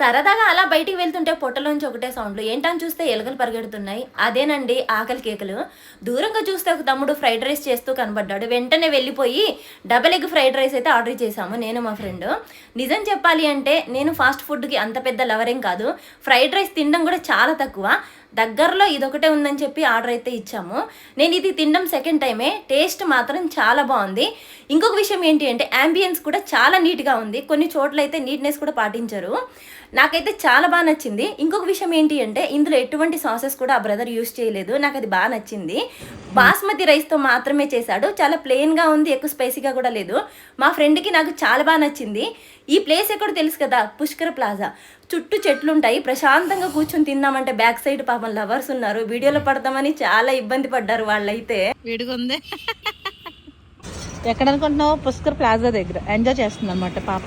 సరదాగా అలా బయటికి వెళ్తుంటే పొట్టలోంచి ఒకటే సౌండ్లు. ఏంటని చూస్తే ఎలుకలు పరిగెడుతున్నాయి. అదేనండి ఆకలి కేకలు. దూరంగా చూస్తే ఒక తమ్ముడు ఫ్రైడ్ రైస్ చేస్తూ కనబడ్డాడు. వెంటనే వెళ్ళిపోయి డబల్ ఎగ్ ఫ్రైడ్ రైస్ అయితే ఆర్డర్ చేశాము నేను మా ఫ్రెండ్. నిజం చెప్పాలి అంటే నేను ఫాస్ట్ ఫుడ్కి అంత పెద్ద లవరేం కాదు. ఫ్రైడ్ రైస్ తినడం కూడా చాలా తక్కువ. దగ్గరలో ఇదొకటే ఉందని చెప్పి ఆర్డర్ అయితే ఇచ్చాము. నేను ఇది తినడం సెకండ్ టైమే టేస్ట్ మాత్రం చాలా బాగుంది. ఇంకొక విషయం ఏంటి అంటే యాంబియన్స్ కూడా చాలా నీట్గా ఉంది. కొన్ని చోట్ల అయితే నీట్నెస్ కూడా పాటించరు. నాకైతే చాలా బాగా నచ్చింది. ఇంకొక విషయం ఏంటి అంటే ఇందులో ఎటువంటి సాసెస్ కూడా ఆ బ్రదర్ యూస్ చేయలేదు. నాకు అది బాగా నచ్చింది. బాస్మతి రైస్తో మాత్రమే చేశాడు. చాలా ప్లెయిన్గా ఉంది ఎక్కువ స్పైసీగా కూడా లేదు. మా ఫ్రెండ్కి నాకు చాలా బాగా నచ్చింది. ఈ ప్లేస్ ఎక్కడ తెలుసు కదా పుష్కర ప్లాజా చుట్టూ చెట్లు ఉంటాయి ప్రశాంతంగా కూర్చొని తిందామంటే బ్యాక్ సైడ్ పాపం లవర్స్ ఉన్నారు. వీడియోలో పడతామని చాలా ఇబ్బంది పడ్డారు వాళ్ళైతే. వేడిగా ఉంది ఎక్కడ అనుకుంటున్నావు పుష్కర్ ప్లాజా దగ్గర. ఎంజాయ్ చేస్తుంది అనమాట పాప.